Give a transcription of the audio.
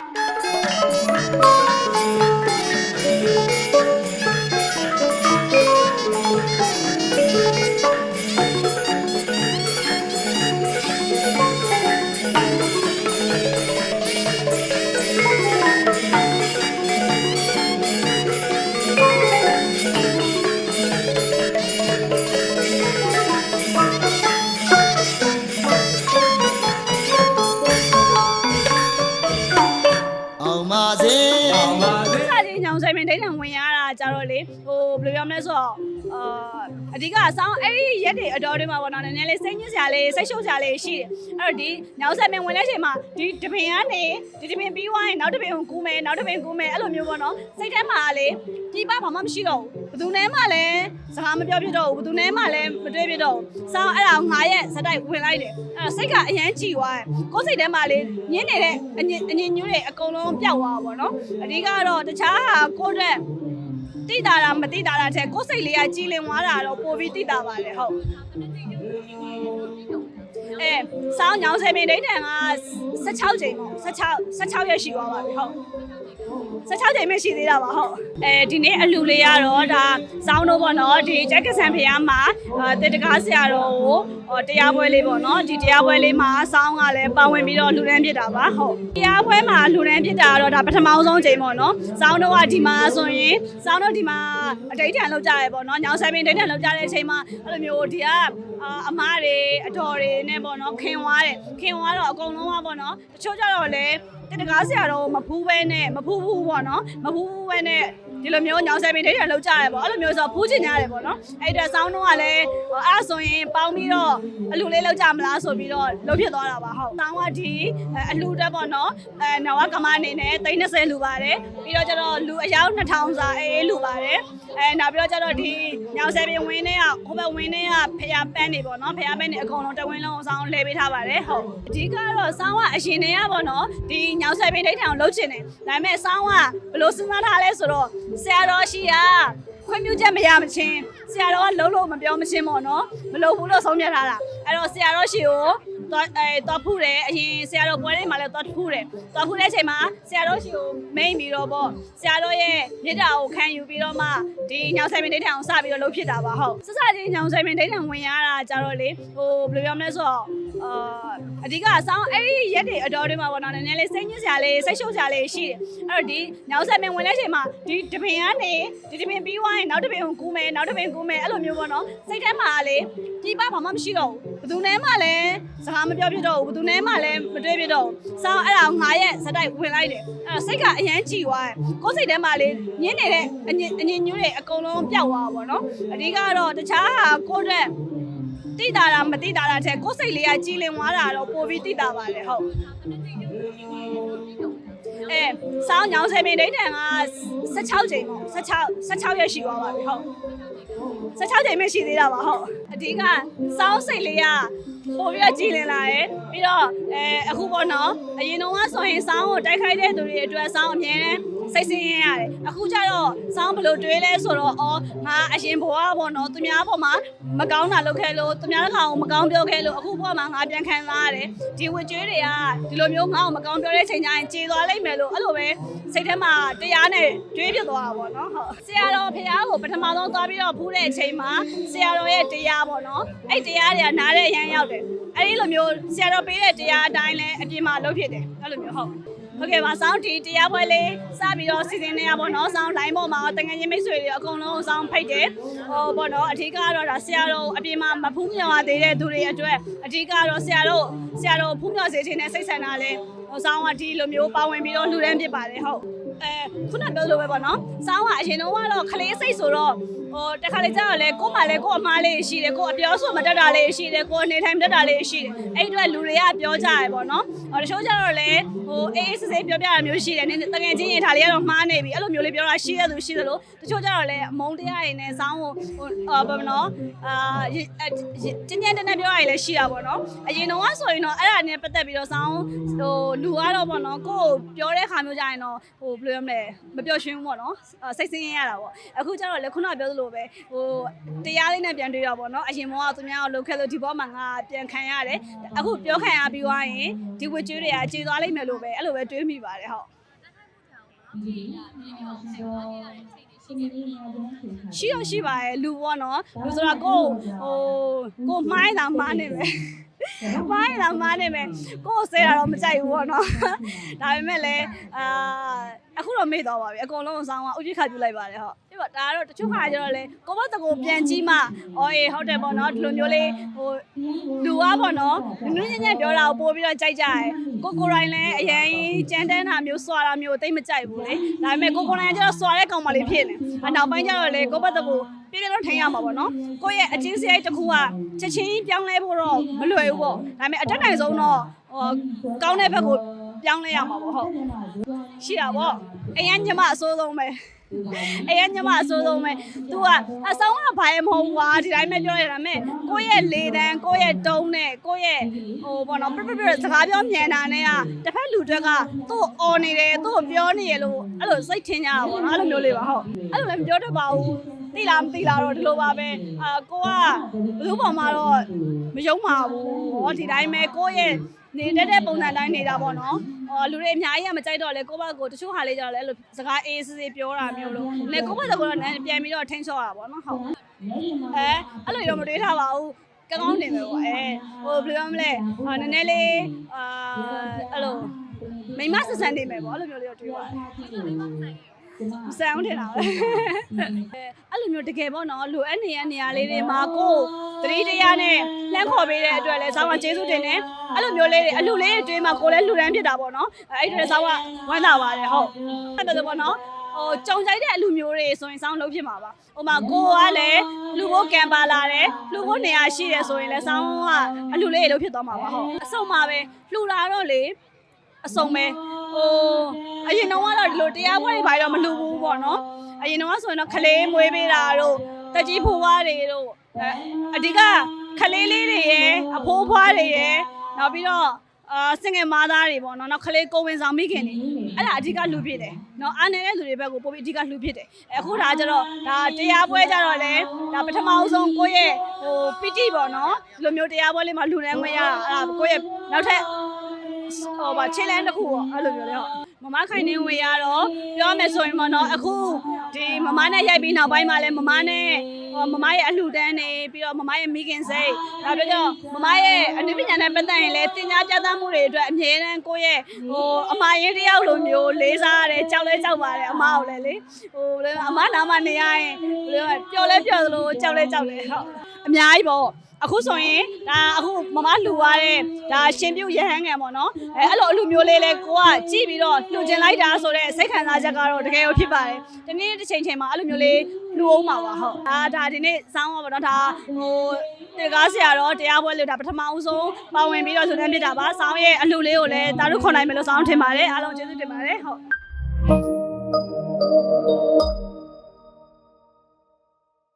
အော အောင်ပါလေစကြီးညောင်ဆိုင်ပင်ဒိတ်ထံဝင်ရတာကြတော့လေဟိုဘယ်လိုပြောမလဲဆိုတော့အာအဓိကဆောင်းအဲ့ဒီရက်တွေအတော်တွေမှာပေါ့နော်နည်းနည်းလေးစိတ်ညစ်စရာလေးစိတ်ရှုပ်စရာလေးရှိတယ်အဲ့တော့ဒီညောင်ဆိုင်ပင်ဝင်တဲ့အချိန်မှာဒီတပင်ကနေဒီတပင်ပြီးသွားရင်နောက်တပင်ကိုကူးမယ်နောက်တပင်ကူးမယ်အဲ့လိုမျိုးပေါ့နော်စိတ်ထဲမှာလေပြပဘာမှမရှိတော့ဘူးဘယ်သူနဲ့မှလည်းစကားမပြောပြတော့ဘူးဘယ်သူနဲ့မှလည်းမတွေ့ပြတော့ဘူးဆောင်းအဲ့ဒါကိုငါရဲ့ဇက်တိုက်ဝင်လိုက်တယ်အဲ့တော့စိတ်ကအရန်ကြည်သွားတယ်ကိုယ်စိတ်ထဲမှာလေညင်းနေတဲ့အညစ်အညစ်ညူးတွေအကုန်လုံးပျောက်သွားတာပေါ့နော်အဓိကတော့တခြားဟာကိုယ့်အတွက်တိတာတာမတိတာတာတဲ့ကိုယ်စိတ်လေးကကြည်လင်သွားတာတော့ပိုပြီးတိတာပါတယ်ဟုတ်အဲစောင်းညောင်ဆယ်ပင်ဒိတ်တန်က16ချိန်ပေါ့16 16ရက်ရှိသွားပါပြီဟုတ် 16ချိန်ပဲရှိသေးတာပါဟုတ်အဲဒီနေ့အလူလေးရတော့ဒါစောင်းတို့ပေါ့နော်ဒီဂျက်ကဆန်ဖျားမှာတေတကားဆရာတော်ကိုဟောတရားပွဲလေးပေါ့နော်ဒီတရားပွဲလေးမှာစောင်းကလည်းပါဝင်ပြီးတော့လူရန်ဖြစ်တာပါဟုတ်တရားပွဲမှာလူရန်ဖြစ်တာကတော့ဒါပထမဆုံးချိန်ပေါ့နော်စောင်းတို့ကဒီမှာဆိုရင်စောင်းတို့ဒီမှာအတိတ်ထန်လောက်ကြရဲပေါ့နော်ညောင်ဆယ်ပင်ဒိတ်ထန်လောက်ကြတဲ့အချိန်မှာအဲ့လိုမျိုးဒီကအမားတွေအတော်တွေနဲ့ပေါ့နော်ခင်ွားတယ်ခင်ွားတော့အကုန်လုံးကပေါ့နော်တချို့ကြတော့လေတ တကားဆရာတော်မဖူးပဲနဲ့မဖူးဘူးပေါ့နော်မဖူးဘူးပဲနဲ့ ဒီလိုမျိုးညောင်ဆယ်ပင်ဒိတ်ထန်လောက်ကြရဲပေါ့အဲ့လိုမျိုးဆိုဖူးချင်ကြတယ်ပေါ့နော်အဲ့ဒါစောင်းတော့ကလည်းအဲ့ဆိုရင်ပေါင်းပြီးတော့အလူလေးလောက်ကြမလားဆိုပြီးတော့လှုပ်ဖြစ်သွားတာပါဟုတ်စောင်းကဒီအလူတက်ပေါ့နော်အဲနဝကမအနေနဲ့30လူပါတယ်ပြီးတော့ကျတော့လူအယောက်2000စာအေးလူပါတယ်အဲနောက်ပြီးတော့ကျတော့ဒီညောင်ဆယ်ပင်ဝင်းနဲ့ကဟိုဘက်ဝင်းနဲ့ကဖျားပန်းနေပေါ့နော်ဖျားပန်းနေအကုန်လုံးတဝင်းလုံးအဆောင်လဲပေးထားပါတယ်ဟုတ်အဓိကတော့စောင်းကအရှင်တွေကပေါ့နော်ဒီညောင်ဆယ်ပင်ဒိတ်ထံကိုလှုပ်ချင်တယ်ဒါပေမဲ့စောင်းကဘယ်လိုစဉ်းစားထားလဲဆိုတော့ဆရာတော်ရှိကခွင့်ပြုချက်မရမချင်းဆရာတော်ကလုံးလုံးမပြောမချင်းပေါ့နော်မလုပ်ဘူးလို့ဆုံးဖြတ်ထားတာအဲ့တော့ဆရာတော်ရှိကို သွားအဲသွားဖူးတယ်အရင်ဆရာတော်ပွဲလေးမှာလည်းသွားဖူးတယ်သွားဖူးတဲ့အချိန်မှာဆရာတော်ရှိကိုမိန်ပြီးတော့ပေါ့ဆရာတော်ရဲ့မြစ်တာကိုခံယူပြီးတော့မှဒီညောင်ဆိုင်ပင်ဒိတ်ထံကိုစပြီးတော့လှုပ်ဖြစ်တာပါဟုတ်စစချင်းညောင်ဆိုင်ပင်ဒိတ်ထံဝင်ရတာကြတော့လေဟိုဘယ်လိုပြောမလဲဆိုတော့အာအဓိကဆောင်းအဲ့ဒီရက်တွေအတော်တွေမှာပေါ့နော်နည်းနည်းလေးစိတ်ညစ်စရာလေးစိတ်ရှုပ်စရာလေးရှိတယ်အဲ့တော့ဒီညောင်ဆိုင်ပင်ဝင်တဲ့အချိန်မှာဒီတပင်ကနေဒီတပင်ပြီးသွားရင်နောက်တပင်ကိုကူးမယ်နောက်တပင်ကူးမယ်အဲ့လိုမျိုးပေါ့နော်စိတ်ထဲမှာလေပြပဘာမှမရှိတော့ဘူးဘယ်သူနဲ့မှလည်းစကားမပြောပြတော့ဘူးဘယ်သူနဲ့မှလည်းမတွေ့ပြတော့ဘူးဆောင်းအဲ့ဒါကိုငါရဲ့ဇက်တိုက်ဝင်လိုက်တယ်အဲ့တော့စိတ်ကအရန်ကြည်သွားတယ်ကိုယ်စိတ်ထဲမှာလေညင်းနေတဲ့အညစ်အညစ်ညူးတွေအကုန်လုံးပျောက်သွားတာပေါ့နော်အဓိကတော့တခြားဟာကိုယ့်အတွက်တိတာတာမတိတာတာတဲ့ကိုယ်စိတ်လေးကကြည်လင်သွားတာတော့ပိုပြီးတိတာပါတယ်ဟုတ်အဲစောင်းညောင်ဆယ်ပင်ဒိတ်တန်က16ချိန်ပေါ့16 16ရက်ရှိသွားပါပြီဟုတ်16ချိန်ပဲရှိသေးတာပါဟုတ်အဓိကစောင်းစိတ်လေးက ပိုပြီးတော့ကြည်လင်လာတယ်ပြီးတော့အဲအခုပေါ့နော်အရင်တော့ကဆိုရင်စောင်းကိုတိုက်ခိုက်တဲ့သူတွေအတွက်စောင်းအမြဲတမ်း စိတ်ဆင်းရဲရတယ်အခုကျတော့စောင်းဘယ်လိုတွေးလဲဆိုတော့အော်ငါအရင်ဘဝပေါ့နော်သူများပေါ်မှာမကောင်းတာလုပ်ခဲ့လို့သူများတစ်ခါကိုမကောင်းပြောခဲ့လို့အခုဘဝမှာငါပြန်ခံစားရတယ်ဒီဝကြွေးတွေကဒီလိုမျိုးငါ့ကိုမကောင်းပြောတဲ့ချိန်ကျရင်ကြေသွားလိမ့်မယ်လို့အဲ့လိုပဲစိတ်ထဲမှာတရားနဲ့တွေးပြသွားတာပေါ့နော်ဟုတ်ဆရာတော်ဖះကိုပထမဆုံးသွားပြီးတော့ဖူးတဲ့အချိန်မှာဆရာတော်ရဲ့တရားပေါ့နော်အဲ့တရားတွေကနားတဲ့အရန်ရောက်တယ်အဲ့ဒီလိုမျိုးဆရာတော်ပေးတဲ့တရားအတိုင်းလဲအပြင်မှာလုပ်ဖြစ်တယ်အဲ့လိုမျိုးဟုတ် ဟုတ်ကဲ့ပါစောင်းဒီတရားပွဲလေးစပြီးတော့စီစဉ်နေရပါတော့စောင်း line ပေါ်မှာတငယ်ချင်းမိတ်ဆွေတွေအကုန်လုံးစောင်းဖိတ်တယ်ဟိုပေါ့နော်အထူးကတော့ဒါဆရာတော်အပြင်မှာမဖူးမြော်ရသေးတဲ့သူတွေအတွက်အထူးကတော့ဆရာတော်ဆရာတော်ဖူးမြော်စေခြင်းနဲ့စိတ်ဆန္ဒလဲဟိုစောင်းကဒီလိုမျိုးပါဝင်ပြီးတော့လှူဒန်းဖြစ်ပါတယ်ဟုတ် အဲခုနပြောလို့ပဲပေါ့နော်စောင်းကအရင်တော့ကတော့ခလေးစိတ်ဆိုတော့ဟိုတခါလေကျတော့လေကို့မှာလေကို့အမားလေးရှိတယ်ကို့အပြောဆိုမတတ်တာလေးရှိတယ်ကို့အနေထိုင်မတတ်တာလေးရှိတယ်အဲ့ဒီအတွက်လူတွေကပြောကြရပေါ့နော်ဟိုတချို့ကျတော့လေဟိုအေးအေးဆေးဆေးပြောပြတာမျိုးရှိတယ်နင်းတကယ်ချင်းရင်ထားလေးကတော့မှားနေပြီအဲ့လိုမျိုးလေးပြောတာရှိရသူရှိသလိုတချို့ကျတော့လေအမုန်းတရားတွေနဲ့စောင်းကိုဟိုအာဘာမနော်အာတင်းတင်းတင်းပြောရရင်လည်းရှိတာပေါ့နော်အရင်တော့ဆိုရင်တော့အဲ့ဒါနဲ့ပတ်သက်ပြီးတော့စောင်းဟိုလူကတော့ပေါ့နော်ကို့ပြောတဲ့ခါမျိုးကြရင်တော့ဟိုဘယ်ယ်လိုရမလဲမပျော်ရွှင်ဘူးပေါ့နော်အာစိတ်ဆင်းရဲရတာပေါ့အခုကျတော့လေခုနကပြောသလိုပဲဟိုတရားလေးနဲ့ပြန်တွေ့တော့ပေါ့နော်အရင်မောကသူများကိုလှုပ်ခဲ့လို့ဒီဘောမှာငါပြန်ခံရတယ်အခုပြောခံရပြီးသွားရင်ဒီဝကျွေးတွေကကြေသွားလိမ့်မယ်လို့ပဲအဲ့လိုပဲတွေးမိပါတယ်ဟုတ်ရှိတော့ရှိပါရဲ့လူပေါ့နော်လူဆိုတာကိုယ်ဟိုကိုယ်မိုင်းတာမားနေမယ်မိုင်းတာမားနေမယ်ကိုယ်ဆဲတာတော့မကြိုက်ဘူးပေါ့နော်ဒါပေမဲ့လည်းအာ အခုတော့မေ့တော့ပါပြီအကုန်လုံးအဆောင်ကဥပိ္ပခပြုလိုက်ပါတယ်ဟုတ်ပြပါဒါကတော့တချို့ခါကျတော့လေကိုယ့်ဘက်တကိုပြန်ကြည့်မှအော်အေးဟုတ်တယ်ပေါ့နော်ဒီလိုမျိုးလေးဟိုလူကပေါ့နော်နူးညံ့ညံ့ပြောတာကိုပို့ပြီးတော့ကြိုက်ကြတယ်ကိုကိုရိုင်းလည်းအရင်ကြမ်းတမ်းတာမျိုးစွာတာမျိုးတိတ်မကြိုက်ဘူးလေဒါပေမဲ့ကိုကိုရိုင်းကကျတော့စွာတဲ့ကောင်မလေးဖြစ်နေအနောက်ပိုင်းကျတော့လေကိုယ့်ဘက်တကိုပြည့်ပြည့်တော့ထိုင်ရမှာပေါ့နော်ကိုယ့်ရဲ့အချင်းစရိုက်တစ်ခုကချက်ချင်းပြောင်းလဲဖို့တော့မလွယ်ဘူးပေါ့ဒါပေမဲ့အတက်နိုင်ဆုံးတော့ဟိုကောင်းတဲ့ဘက်ကို ပြောင်းလဲရမှာပေါ့ဟုတ်ရှိတာပေါ့အရင်ညမအစိုးဆုံးပဲအရင်ညမအစိုးဆုံးပဲ तू ကအဆောင်ကဘာရမဟုတ်ဘူးကွာဒီတိုင်းပဲပြောရတာမဲ့ကိုယ့်ရဲ့လေတန်းကိုယ့်ရဲ့တုံးနဲ့ကိုယ့်ရဲ့ဟိုပေါ့နော်ပြပြပြစကားပြောမြန်တာနဲ့ကတစ်ဖက်လူတွေကသူ့အော်နေတယ်သူ့ကိုပြောနေရလို့အဲ့လိုစိတ်ထင်ကြတာပေါ့နော်အဲ့လိုမျိုးလေးပါဟုတ်အဲ့လိုလည်းမပြောတတ်ပါဘူးသိလားမသိလားတော့ဒီလိုပါပဲအာကိုကဘယ်သူပေါ်မှာတော့မယုံပါဘူးဟောဒီတိုင်းပဲကိုယ့်ရဲ့နေတတ်တဲ့ပုံစံတိုင်းနေတာပေါ့နော် ဟောလူတွေအများကြီးကမကြိုက်တော့လေကိုယ့်ဘက်ကိုတချို့ဟာလေးကြတော့လေအဲ့လိုစကားအေးစစ်စစ်ပြောတာမျိုးလို့လေကိုယ့်ဘက်ကတော့လည်းပြန်ပြီးတော့ထိန်းချော့တာပေါ့နော်ဟုတ်အဲအဲ့လိုတော့မတွေးထားပါဘူးကောင်းကောင်းနေမယ်ပေါ့အဲဟိုဘယ်လိုမလဲအာနည်းနည်းလေးအာအဲ့လိုမိမဆဆန်နေမယ်ပေါ့အဲ့လိုမျိုးလေးတော့တွေးပါတယ် ဆန်အောင်ထင်တာပဲအဲ့လိုမျိုးတကယ်ပေါ့နော်လိုအပ်နေတဲ့နေရာလေးတွေမှာကိုယ်သတိတရားနဲ့လှမ်းခေါ်ပေးတဲ့အတွက်လည်းဆောင်းကကျေးဇူးတင်တယ်အဲ့လိုမျိုးလေးတွေအလှလေးတွေတွင်းမှာကိုယ်လည်းလှူဒန်းဖြစ်တာပေါ့နော်အဲ့ဒီအတွက်ဆောင်းကဝမ်းသာပါတယ်ဟုတ်အဲ့ဒါဆိုပေါ့နော်ဟိုကြုံကြိုက်တဲ့အလူမျိုးတွေဆိုရင်ဆောင်းလုံးဖြစ်မှာပါဟိုမှာကိုကလည်းလူဖို့ကံပါလာတယ်လူဖို့နေရာရှိတယ်ဆိုရင်လည်းဆောင်းကအလူလေးတွေလုံးဖြစ်သွားမှာပါဟုတ်အဆုံးမှာပဲလှူလာတော့လေအစုံပဲ ဟိုအရင်တော့ကတော့ဒီလိုတရားပွဲတွေဘာတော့မလှူဘူးပေါ့နော်အရင်တော့ဆိုရင်တော့ခလေးမွေးပေးတာတို့တက်ကြီးဖိုးွားတွေတို့အဲအဓိကခလေးလေးတွေရယ်အဖိုးဖွားတွေရယ်နောက်ပြီးတော့အာစင်ငယ်မားသားတွေပေါ့နော်နောက်ခလေးကိုဝင်ဆောင်မိခင်တွေအဲ့ဒါအဓိကလှူဖြစ်တယ်နော်အားနေတဲ့လူတွေဘက်ကိုပို့ပြီးအဓိကလှူဖြစ်တယ်အခုဒါကြတော့ဒါတရားပွဲကြတော့လေဒါပထမအဆုံးကိုယ့်ရဲ့ဟိုပီတိပေါ့နော်ဒီလိုမျိုးတရားပွဲလေးမှာလှူဒန်းခွင့်ရတာအဲ့ဒါကိုယ့်ရဲ့နောက်ထပ် ဟိုပါခြေလန်းတစ်ခုပေါ့အဲ့လိုမျိုးလေဟုတ်မမခိုင်နေဝင်ရတော့ပြောမယ်ဆိုရင်ပေါ့နော်အခုဒီမမနဲ့ရိုက်ပြီးနောက်ပိုင်းမှာလဲမမနဲ့ဟိုမမရဲ့အလှူဒန်းနေပြီးတော့မမရဲ့မိခင်စိတ်ဒါပြီးတော့မမရဲ့အနုပညာနဲ့ပတ်သက်ရင်လဲတင်ညာပြသမှုတွေအတွက်အမြဲတမ်းကိုယ့်ရဲ့ဟိုအမရင်တယောက်လိုမျိုးလေးစားရတယ်ကြောက်လဲကြောက်ပါတယ်အမကိုလည်းလေဟိုလေအမနာမနေရရင်ဘယ်လိုပျော်လဲပျော်သလိုကြောက်လဲကြောက်လဲဟုတ်အများကြီးပေါ့ အခုဆိုရင်ဒါအခုမမလှူရတဲ့ဒါရှင်ပြုတ်ရဟန်းငံပေါ့နော်အဲအဲ့လိုအလူမျိုးလေးလဲကိုကကြည့်ပြီးတော့လှူကျင်လိုက်တာဆိုတော့စိတ်ခံစားချက်ကတော့တကယ်ရောဖြစ်ပါတယ်ဒီနေ့တစ်ချိန်ချိန်မှာအဲ့လိုမျိုးလေးလှူအောင်ပါပါဟုတ်ဒါဒါဒီနေ့စောင်းပါပေါ့နော်ဒါဟိုတေကားဆရာတော့တရားပွဲလို့ဒါပထမဦးဆုံးပါဝင်ပြီးတော့ဆိုတဲ့ပြတာပါစောင်းရဲ့အလှူလေးကိုလည်းဒါတို့ခွန်နိုင်မယ်လို့စောင်းထင်ပါတယ်အားလုံးကျေးဇူးတင်ပါတယ်ဟုတ်